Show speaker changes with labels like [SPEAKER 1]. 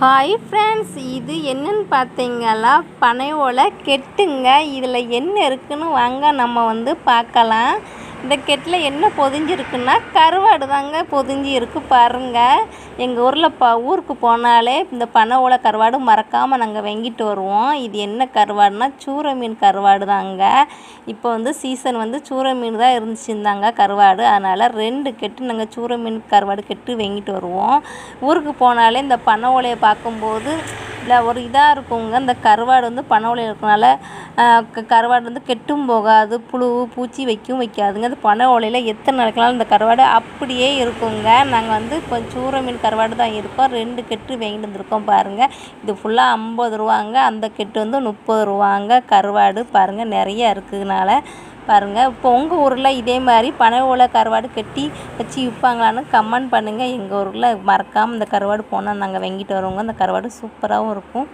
[SPEAKER 1] Hi friends இது என்னன்னு பார்த்தீங்களா? பனை ஓலை கெட்டுங்க. இதில் என்ன இருக்குன்னு வாங்க நம்ம வந்து பார்க்கலாம். இந்த கெட்டில் என்ன பொதிஞ்சிருக்குன்னா கருவாடு தாங்க பொதிஞ்சு இருக்கு பாருங்கள் எங்கள் ஊரில் ப ஊருக்கு போனாலே இந்த பனை ஓலை கருவாடு மறக்காமல் நாங்கள் வாங்கிட்டு வருவோம். இது என்ன கருவாடுனா சூற மீன் கருவாடு தாங்க. இப்போ வந்து சீசன் வந்து சூற மீன் தான் இருந்துச்சுருந்தாங்க கருவாடு. அதனால் ரெண்டு கெட்டு நாங்கள் சூற மீன் கருவாடு கெட்டு வாங்கிட்டு வருவோம். ஊருக்கு போனாலே இந்த பனை ஓலையை பார்க்கும்போது இல்லை ஒரு இதாக இருக்குங்க. இந்த கருவாடு வந்து பனை இருக்கனால க- கருவாடு வந்து கெட்டும் போகாது. புழு பூச்சி வைக்கும் வைக்காதுங்க. அது பனை ஓலையில் எத்தனை நாளைக்குனாலும் இந்த கருவாடு அப்படியே இருக்குங்க. நாங்கள் வந்து இப்போ சூரை மீன் கருவாடு தான் இருக்கோம். ரெண்டு கெட்டு வாங்கிட்டு வந்திருக்கோம் பாருங்கள் இது ஃபுல்லாக ஐம்பது ரூபாங்க. அந்த கெட்டு வந்து முப்பது ரூபாங்க. கருவாடு பாருங்கள் நிறையா இருக்குதுனால. பாருங்கள் இப்போ உங்கள் ஊரில் இதே மாதிரி பனை ஓலை கருவாடு கட்டி வச்சு விற்பாங்களான்னு கமெண்ட் பண்ணுங்கள் எங்கள் ஊரில் மறக்காமல் இந்த கருவாடு போனால் நாங்கள் வாங்கிட்டு வருவோங்க. அந்த கருவாடு சூப்பராகவும் இருக்கும்.